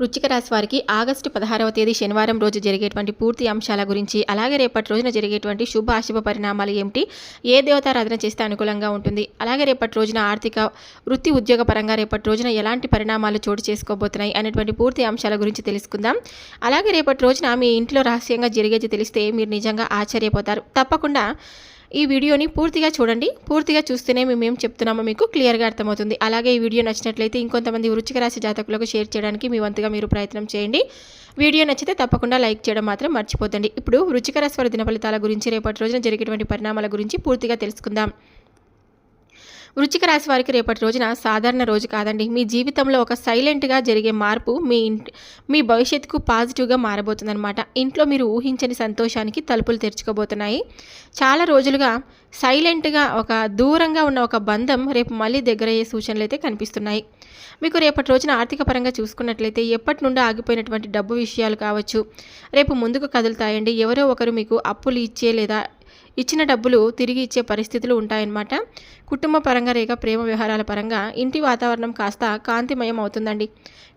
వృచ్చిక రాశి వారికి ఆగస్టు పదహారవ తేదీ శనివారం రోజు జరిగేటువంటి పూర్తి అంశాల గురించి అలాగే రేపటి రోజున జరిగేటువంటి శుభ అశుభ పరిణామాలు ఏమిటి ఏ దేవతారాధన చేస్తే అనుకూలంగా ఉంటుంది అలాగే రేపటి రోజున ఆర్థిక వృత్తి ఉద్యోగ పరంగా రేపటి రోజున ఎలాంటి పరిణామాలు చోటు చేసుకోబోతున్నాయి అనేటువంటి పూర్తి అంశాల గురించి తెలుసుకుందాం. అలాగే రేపటి రోజున మీ ఇంట్లో రహస్యంగా జరిగేది తెలిస్తే మీరు నిజంగా ఆశ్చర్యపోతారు. తప్పకుండా ఈ వీడియోని పూర్తిగా చూడండి. పూర్తిగా చూస్తేనే మేము ఏం చెప్తున్నామో మీకు క్లియర్గా అర్థమవుతుంది. అలాగే ఈ వీడియో నచ్చినట్లయితే ఇంకొంతమంది వృచ్చిక రాశి జాతకులకు షేర్ చేయడానికి మీ వంతుగా మీరు ప్రయత్నం చేయండి. వీడియో నచ్చితే తప్పకుండా లైక్ చేయడం మాత్రం మర్చిపోతండి ఇప్పుడు వృచ్చిక రాశి వారి దిన ఫలితాల గురించి రేపటి రోజున జరిగేటువంటి పరిణామాల గురించి పూర్తిగా తెలుసుకుందాం. వృచ్చిక రాశి వారికి రేపటి రోజున సాధారణ రోజు కాదండి. మీ జీవితంలో ఒక సైలెంట్గా జరిగే మార్పు మీ మీ భవిష్యత్తుకు పాజిటివ్గా మారబోతుందన్నమాట. ఇంట్లో మీరు ఊహించని సంతోషానికి తలుపులు తెరుచుకోబోతున్నాయి. చాలా రోజులుగా సైలెంట్గా ఒక దూరంగా ఉన్న ఒక బంధం రేపు మళ్ళీ దగ్గరయ్యే సూచనలు అయితే కనిపిస్తున్నాయి. మీకు రేపటి రోజున ఆర్థిక పరంగా చూసుకున్నట్లయితే ఎప్పటి నుండో ఆగిపోయినటువంటి డబ్బు విషయాలు కావచ్చు. రేపు ముందుకు కదులుతాయండి. ఎవరో ఒకరు మీకు అప్పులు ఇచ్చే లేదా ఇచ్చిన డబ్బులు తిరిగి ఇచ్చే పరిస్థితులు ఉంటాయన్నమాట. కుటుంబ పరంగా రేఖ ప్రేమ వ్యవహారాల పరంగా ఇంటి వాతావరణం కాస్త కాంతిమయం అవుతుందండి.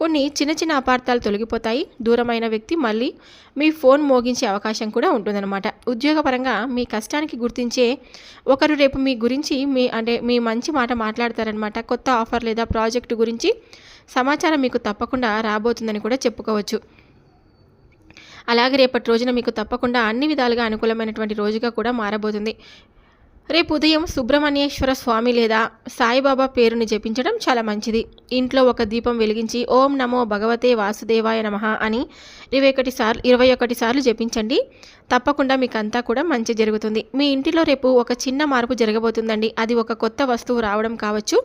కొన్ని చిన్న చిన్న అపార్థాలు తొలగిపోతాయి. దూరమైన వ్యక్తి మళ్ళీ మీ ఫోన్ మోగించే అవకాశం కూడా ఉంటుందన్నమాట. ఉద్యోగపరంగా మీ కష్టానికి గుర్తించే ఒకరు రేపు మీ గురించి మీ అంటే మీ మంచి మాట మాట్లాడతారనమాట కొత్త ఆఫర్ లేదా ప్రాజెక్టు గురించి సమాచారం మీకు తప్పకుండా రాబోతుందని కూడా చెప్పుకోవచ్చు. అలాగే రేపటి రోజున మీకు తప్పకుండా అన్ని విధాలుగా అనుకూలమైనటువంటి రోజుగా కూడా మారబోతుంది. రేపు ఉదయం సుబ్రహ్మణ్యేశ్వర స్వామి లేదా సాయిబాబా పేరుని జపించడం చాలా మంచిది. ఇంట్లో ఒక దీపం వెలిగించి ఓం నమో భగవతే వాసుదేవాయ నమ అని ఇరవై ఒకటి సార్లు ఇరవై ఒకటి సార్లు జపించండి. తప్పకుండా మీకు అంతా కూడా మంచి జరుగుతుంది. మీ ఇంటిలో రేపు ఒక చిన్న మార్పు జరగబోతుందండి. అది ఒక కొత్త వస్తువు రావడం కావచ్చు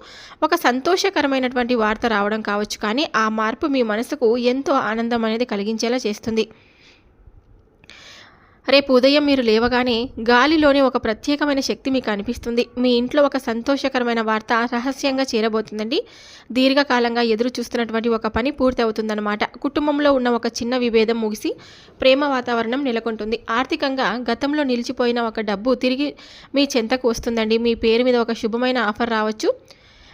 ఒక సంతోషకరమైనటువంటి వార్త రావడం కావచ్చు. కానీ ఆ మార్పు మీ మనసుకు ఎంతో ఆనందం అనేది కలిగించేలా చేస్తుంది. రేపు ఉదయం మీరు లేవగానే గాలిలోని ఒక ప్రత్యేకమైన శక్తి మీకు అనిపిస్తుంది. మీ ఇంట్లో ఒక సంతోషకరమైన వార్త రహస్యంగా చేరబోతుందండి. దీర్ఘకాలంగా ఎదురు చూస్తున్నటువంటి ఒక పని పూర్తి అవుతుందన్నమాట కుటుంబంలో ఉన్న ఒక చిన్న విభేదం ముగిసి ప్రేమ వాతావరణం నెలకొంటుంది. ఆర్థికంగా గతంలో నిలిచిపోయిన ఒక డబ్బు తిరిగి మీ చెంతకు వస్తుందండి. మీ పేరు మీద ఒక శుభమైన ఆఫర్ రావచ్చు.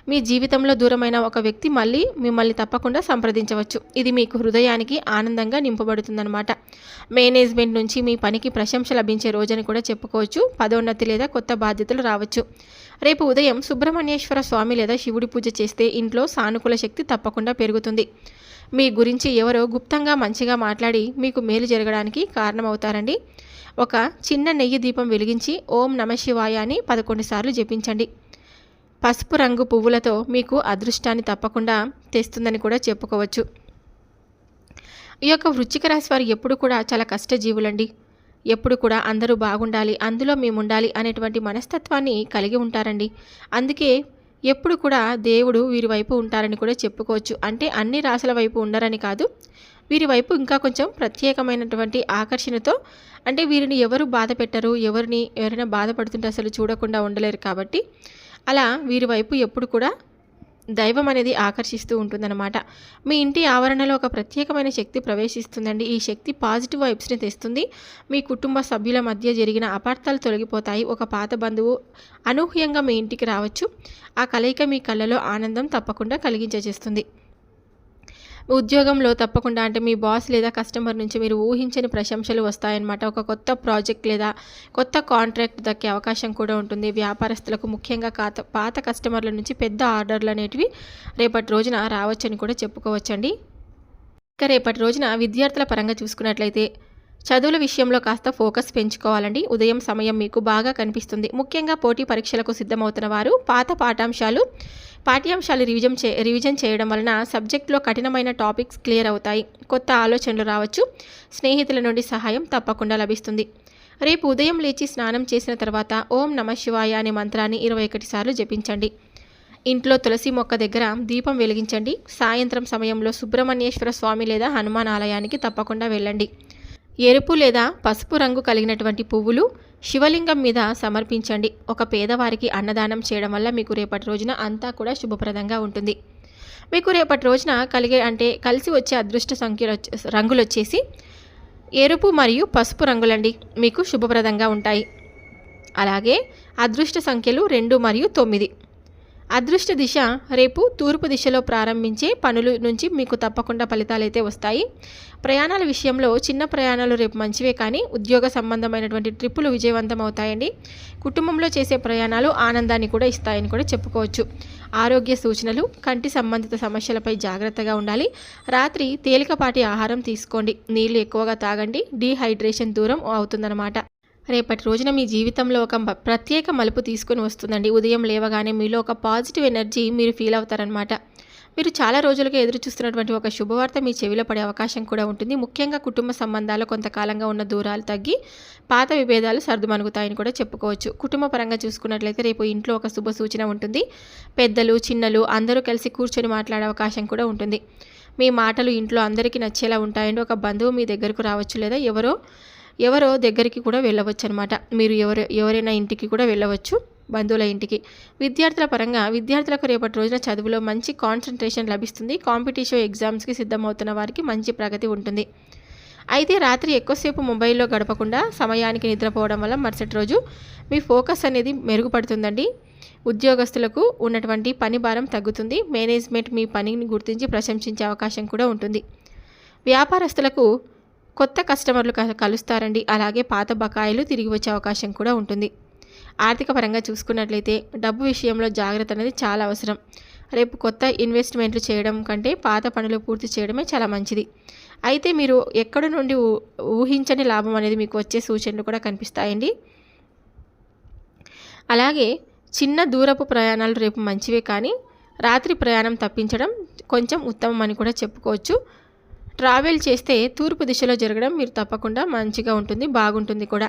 మీ జీవితంలో దూరమైన ఒక వ్యక్తి మళ్ళీ మిమ్మల్ని తప్పకుండా సంప్రదించవచ్చు. ఇది మీకు హృదయానికి ఆనందంగా నింపబడుతుందన్నమాట. మేనేజ్మెంట్ నుంచి మీ పనికి ప్రశంస లభించే రోజని కూడా చెప్పుకోవచ్చు. పదోన్నతి లేదా కొత్త బాధ్యతలు రావచ్చు. రేపు ఉదయం సుబ్రహ్మణ్యేశ్వర స్వామి లేదా శివుడి పూజ చేస్తే ఇంట్లో సానుకూల శక్తి తప్పకుండా పెరుగుతుంది. మీ గురించి ఎవరో గుప్తంగా మంచిగా మాట్లాడి మీకు మేలు జరగడానికి కారణమవుతారండి. ఒక చిన్న నెయ్యి దీపం వెలిగించి ఓం నమ శివాయ అని పదకొండు సార్లు జపించండి. పసుపు రంగు పువ్వులతో మీకు అదృష్టాన్ని తప్పకుండా తెస్తుందని కూడా చెప్పుకోవచ్చు. ఈ యొక్క వృచ్చిక రాశి వారు ఎప్పుడు కూడా చాలా కష్టజీవులండి. ఎప్పుడు కూడా అందరూ బాగుండాలి అందులో మేము ఉండాలి అనేటువంటి మనస్తత్వాన్ని కలిగి ఉంటారండి. అందుకే ఎప్పుడు కూడా దేవుడు వీరి వైపు ఉంటారని కూడా చెప్పుకోవచ్చు. అంటే అన్ని రాశుల వైపు ఉండరని కాదు వీరి వైపు ఇంకా కొంచెం ప్రత్యేకమైనటువంటి ఆకర్షణతో అంటే వీరిని ఎవరు బాధ పెట్టరు ఎవరిని ఎవరైనా బాధపడుతుంటే అసలు చూడకుండా ఉండలేరు కాబట్టి అలా వీరి వైపు ఎప్పుడు కూడా దైవం అనేది ఆకర్షిస్తూ ఉంటుందన్నమాట. మీ ఇంటి ఆవరణలో ఒక ప్రత్యేకమైన శక్తి ప్రవేశిస్తుందండి. ఈ శక్తి పాజిటివ్ వైబ్స్ని తెస్తుంది. మీ కుటుంబ సభ్యుల మధ్య జరిగిన అపార్థాలు తొలగిపోతాయి. ఒక పాత బంధువు అనూహ్యంగా మీ ఇంటికి రావచ్చు. ఆ కలయిక మీ కళ్ళలో ఆనందం తప్పకుండా కలిగించేస్తుంది ఉద్యోగంలో తప్పకుండా అంటే మీ బాస్ లేదా కస్టమర్ నుంచి మీరు ఊహించని ప్రశంసలు వస్తాయన్నమాట. ఒక కొత్త ప్రాజెక్ట్ లేదా కొత్త కాంట్రాక్ట్ దక్కే అవకాశం కూడా ఉంటుంది. వ్యాపారస్తులకు ముఖ్యంగా కాత పాత కస్టమర్ల నుంచి పెద్ద ఆర్డర్లు అనేటివి రేపటి రోజున రావచ్చని కూడా చెప్పుకోవచ్చండి. ఇక రేపటి రోజున విద్యార్థుల పరంగా చూసుకున్నట్లయితే చదువుల విషయంలో కాస్త ఫోకస్ పెంచుకోవాలండి. ఉదయం సమయం మీకు బాగా కనిపిస్తుంది. ముఖ్యంగా పోటీ పరీక్షలకు సిద్ధమవుతున్న వారు పాత పాఠాంశాలు పాఠ్యాంశాలు రివిజన్ చే రివిజన్ చేయడం వలన సబ్జెక్టులో కఠినమైన టాపిక్స్ క్లియర్ అవుతాయి. కొత్త ఆలోచనలు రావచ్చు. స్నేహితుల నుండి సహాయం తప్పకుండా లభిస్తుంది. రేపు ఉదయం లేచి స్నానం చేసిన తర్వాత ఓం నమ శివాయ అనే మంత్రాన్ని ఇరవై ఒకటి సార్లు జపించండి. ఇంట్లో తులసి మొక్క దగ్గర దీపం వెలిగించండి. సాయంత్రం సమయంలో సుబ్రహ్మణ్యేశ్వర స్వామి లేదా హనుమాన్ ఆలయానికి తప్పకుండా వెళ్ళండి. ఎరుపు లేదా పసుపు రంగు కలిగినటువంటి పువ్వులు శివలింగం మీద సమర్పించండి. ఒక పేదవారికి అన్నదానం చేయడం వల్ల మీకు రేపటి రోజున అంతా కూడా శుభప్రదంగా ఉంటుంది. మీకు రేపటి రోజున కలిగే అంటే కలిసి వచ్చే అదృష్ట సంఖ్యలు రంగులు వచ్చేసి ఎరుపు మరియు పసుపు రంగులండి. మీకు శుభప్రదంగా ఉంటాయి. అలాగే అదృష్ట సంఖ్యలు రెండు మరియు తొమ్మిది. అదృష్ట దిశ రేపు తూర్పు దిశలో ప్రారంభించే పనుల నుంచి మీకు తప్పకుండా ఫలితాలు అయితే వస్తాయి. ప్రయాణాల విషయంలో చిన్న ప్రయాణాలు రేపు మంచివే కానీ ఉద్యోగ సంబంధమైనటువంటి ట్రిప్పులు విజయవంతం అవుతాయండి. కుటుంబంలో చేసే ప్రయాణాలు ఆనందాన్ని కూడా ఇస్తాయని కూడా చెప్పుకోవచ్చు. ఆరోగ్య సూచనలు కంటి సంబంధిత సమస్యలపై జాగ్రత్తగా ఉండాలి. రాత్రి తేలికపాటి ఆహారం తీసుకోండి. నీళ్ళు ఎక్కువగా తాగండి. డీహైడ్రేషన్ దూరం అవుతుందన్నమాట. రేపటి రోజున మీ జీవితంలో ఒక మ- ప్రత్యేక మలుపు తీసుకొని వస్తుందండి. ఉదయం లేవగానే మీలో ఒక పాజిటివ్ ఎనర్జీ మీరు ఫీల్ అవుతారనమాట మీరు చాలా రోజులుగా ఎదురు చూస్తున్నటువంటి ఒక శుభవార్త మీ చెవిలో పడే అవకాశం కూడా ఉంటుంది. ముఖ్యంగా కుటుంబ సంబంధాలు కొంతకాలంగా ఉన్న దూరాలు తగ్గి పాత విభేదాలు సర్దుమణుగుతాయని కూడా చెప్పుకోవచ్చు. కుటుంబ పరంగా చూసుకున్నట్లయితే రేపు ఇంట్లో ఒక శుభ సూచన ఉంటుంది. పెద్దలు చిన్నలు అందరూ కలిసి కూర్చొని మాట్లాడే అవకాశం కూడా ఉంటుంది. మీ మాటలు ఇంట్లో అందరికీ నచ్చేలా ఉంటాయండి. ఒక బంధువు మీ దగ్గరకు రావచ్చు లేదా ఎవరో ఎవరో దగ్గరికి కూడా వెళ్ళవచ్చు అనమాట మీరు ఎవరు ఎవరైనా ఇంటికి కూడా వెళ్ళవచ్చు బంధువుల ఇంటికి. విద్యార్థుల పరంగా విద్యార్థులకు రేపటి రోజున చదువులో మంచి కాన్సన్ట్రేషన్ లభిస్తుంది. కాంపిటీషన్ ఎగ్జామ్స్కి సిద్ధమవుతున్న వారికి మంచి ప్రగతి ఉంటుంది. అయితే రాత్రి ఎక్కువసేపు మొబైల్లో గడపకుండా సమయానికి నిద్రపోవడం వల్ల మరుసటి రోజు మీ ఫోకస్ అనేది మెరుగుపడుతుందండి. ఉద్యోగస్తులకు ఉన్నటువంటి పని భారం తగ్గుతుంది. మేనేజ్మెంట్ మీ పనిని గుర్తించి ప్రశంసించే అవకాశం కూడా ఉంటుంది. వ్యాపారస్తులకు కొత్త కస్టమర్లు క- కలుస్తారండి. అలాగే పాత బకాయిలు తిరిగి వచ్చే అవకాశం కూడా ఉంటుంది. ఆర్థిక పరంగా చూసుకున్నట్లయితే డబ్బు విషయంలో జాగ్రత్త అనేది చాలా అవసరం. రేపు కొత్త ఇన్వెస్ట్మెంట్లు చేయడం కంటే పాత పనులు పూర్తి చేయడమే చాలా మంచిది. అయితే మీరు ఎక్కడి నుండి ఊ- ఊహించని లాభం అనేది మీకు వచ్చే సూచనలు కూడా కనిపిస్తాయండి. అలాగే చిన్న దూరపు ప్రయాణాలు రేపు మంచివే కానీ రాత్రి ప్రయాణం తప్పించడం కొంచెం ఉత్తమం అని కూడా చెప్పుకోవచ్చు. ట్రావెల్ చేస్తే తూర్పు దిశలో జరగడం మీరు తప్పకుండా మంచిగా ఉంటుంది బాగుంటుంది కూడా.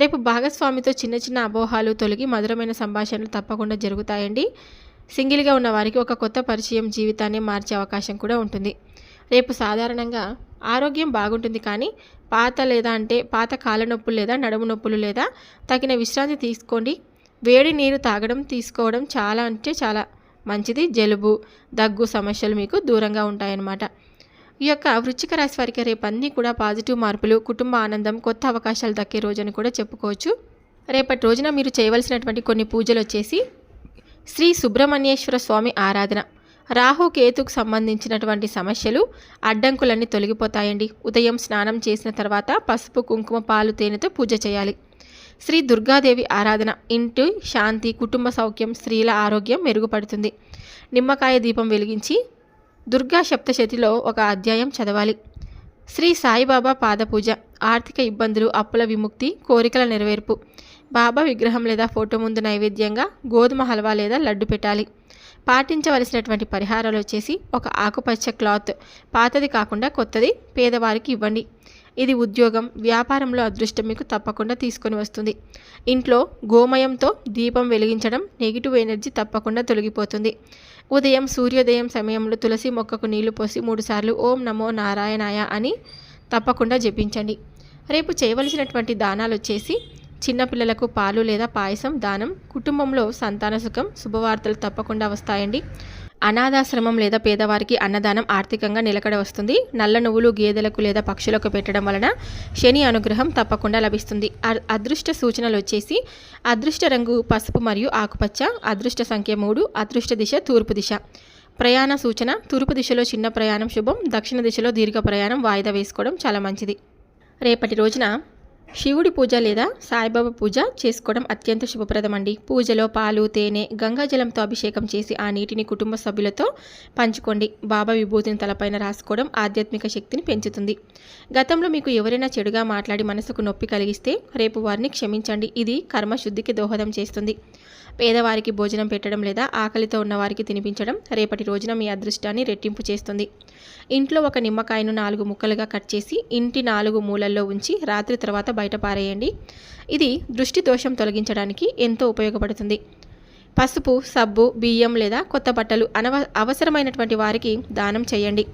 రేపు భాగస్వామితో చిన్న చిన్న అపోహాలు తొలగి మధురమైన సంభాషణలు తప్పకుండా జరుగుతాయండి. సింగిల్గా ఉన్న వారికి ఒక కొత్త పరిచయం జీవితాన్ని మార్చే అవకాశం కూడా ఉంటుంది. రేపు సాధారణంగా ఆరోగ్యం బాగుంటుంది కానీ పాత లేదా అంటే పాత కాళ్ళ నొప్పులు లేదా నడుము నొప్పులు లేదా తగిన విశ్రాంతి తీసుకోండి. వేడి నీరు తాగడం తీసుకోవడం చాలా అంటే చాలా మంచిది. జలుబు దగ్గు సమస్యలు మీకు దూరంగా ఉంటాయన్నమాట. ఈ యొక్క వృచ్చిక రాశి వారికి రేపు అన్నీ కూడా పాజిటివ్ మార్పులు కుటుంబ ఆనందం కొత్త అవకాశాలు దక్కే రోజని కూడా చెప్పుకోవచ్చు. రేపటి రోజున మీరు చేయవలసినటువంటి కొన్ని పూజలు వచ్చేసి శ్రీ సుబ్రహ్మణ్యేశ్వర స్వామి ఆరాధన రాహు కేతుకు సంబంధించినటువంటి సమస్యలు అడ్డంకులన్నీ తొలగిపోతాయండి. ఉదయం స్నానం చేసిన తర్వాత పసుపు కుంకుమ పాలు తేనెతో పూజ చేయాలి. శ్రీ దుర్గాదేవి ఆరాధన ఇంటి శాంతి కుటుంబ సౌఖ్యం స్త్రీల ఆరోగ్యం మెరుగుపడుతుంది. నిమ్మకాయ దీపం వెలిగించి దుర్గా సప్తశతిలో ఒక అధ్యాయం చదవాలి. శ్రీ సాయిబాబా పాదపూజ ఆర్థిక ఇబ్బందులు అప్పుల విముక్తి కోరికల నెరవేర్పు. బాబా విగ్రహం లేదా ఫోటో ముందు నైవేద్యంగా గోధుమ హల్వా లేదా లడ్డు పెట్టాలి. పాటించవలసినటువంటి పరిహారాలు వచ్చేసి ఒక ఆకుపచ్చ క్లాత్. పాతది కాకుండా కొత్తది పేదవారికి ఇవ్వండి. ఇది ఉద్యోగం వ్యాపారంలో అదృష్టం మీకు తప్పకుండా తీసుకొని వస్తుంది. ఇంట్లో గోమయంతో దీపం వెలిగించడం నెగిటివ్ ఎనర్జీ తప్పకుండా తొలగిపోతుంది. ఉదయం సూర్యోదయం సమయంలో తులసి మొక్కకు నీళ్ళు పోసి మూడుసార్లు ఓం నమో నారాయణాయ అని తప్పకుండా జపించండి. రేపు చేయవలసినటువంటి దానాలు వచ్చేసి చిన్నపిల్లలకు పాలు లేదా పాయసం దానం కుటుంబంలో సంతాన సుఖం శుభవార్తలు తప్పకుండా వస్తాయండి. అనాథాశ్రమం లేదా పేదవారికి అన్నదానం ఆర్థికంగా నిలకడ వస్తుంది. నల్ల నువ్వులు గేదెలకు లేదా పక్షులకు పెట్టడం వలన శని అనుగ్రహం తప్పకుండా లభిస్తుంది. అదృష్ట సూచనలు వచ్చేసి అదృష్ట రంగు పసుపు మరియు ఆకుపచ్చ అదృష్ట సంఖ్య మూడు అదృష్ట దిశ తూర్పు దిశ. ప్రయాణ సూచన తూర్పు దిశలో చిన్న ప్రయాణం శుభం దక్షిణ దిశలో దీర్ఘ ప్రయాణం వాయిదా వేసుకోవడం చాలా మంచిది. రేపటి రోజున శివుడి పూజ లేదా సాయిబాబా పూజ చేసుకోవడం అత్యంత శుభప్రదం అండి పూజలో పాలు తేనె గంగాజలంతో అభిషేకం చేసి ఆ నీటిని కుటుంబ సభ్యులతో పంచుకోండి. బాబా విభూతిని తలపైన రాసుకోవడం ఆధ్యాత్మిక శక్తిని పెంచుతుంది. గతంలో మీకు ఎవరైనా చెడుగా మాట్లాడి మనసుకు నొప్పి కలిగిస్తే రేపు వారిని క్షమించండి. ఇది కర్మశుద్ధికి దోహదం చేస్తుంది. పేదవారికి భోజనం పెట్టడం లేదా ఆకలితో ఉన్నవారికి తినిపించడం రేపటి రోజున మీ అదృష్టాన్ని రెట్టింపు చేస్తుంది. ఇంట్లో ఒక నిమ్మకాయను నాలుగు ముక్కలుగా కట్ చేసి ఇంటి నాలుగు మూలల్లో ఉంచి రాత్రి తర్వాత బయట పారేయండి. ఇది దృష్టి దోషం తొలగించడానికి ఎంతో ఉపయోగపడుతుంది. పసుపు సబ్బు బియ్యం లేదా కొత్త బట్టలు అనవ అవసరమైనటువంటి వారికి దానం చేయండి.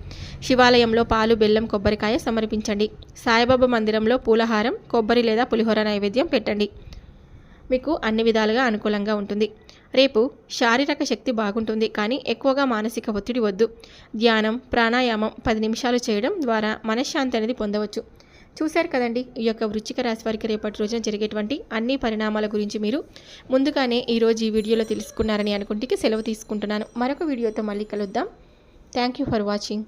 శివాలయంలో పాలు బెల్లం కొబ్బరికాయ సమర్పించండి. సాయిబాబా మందిరంలో పూలహారం కొబ్బరి లేదా పులిహోర నైవేద్యం పెట్టండి. మీకు అన్ని విధాలుగా అనుకూలంగా ఉంటుంది. రేపు శారీరక శక్తి బాగుంటుంది కానీ ఎక్కువగా మానసిక ఒత్తిడి వద్దు. ధ్యానం ప్రాణాయామం పది నిమిషాలు చేయడం ద్వారా మనశ్శాంతి అనేది పొందవచ్చు. చూశారు కదండి ఈ యొక్క వృచ్చిక రాశి వారికి రేపటి రోజున జరిగేటువంటి అన్ని పరిణామాల గురించి మీరు ముందుగానే ఈరోజు ఈ వీడియోలో తెలుసుకున్నారని అనుకుంటే సెలవు తీసుకుంటున్నాను. మరొక వీడియోతో మళ్ళీ కలుద్దాం. Thank you for watching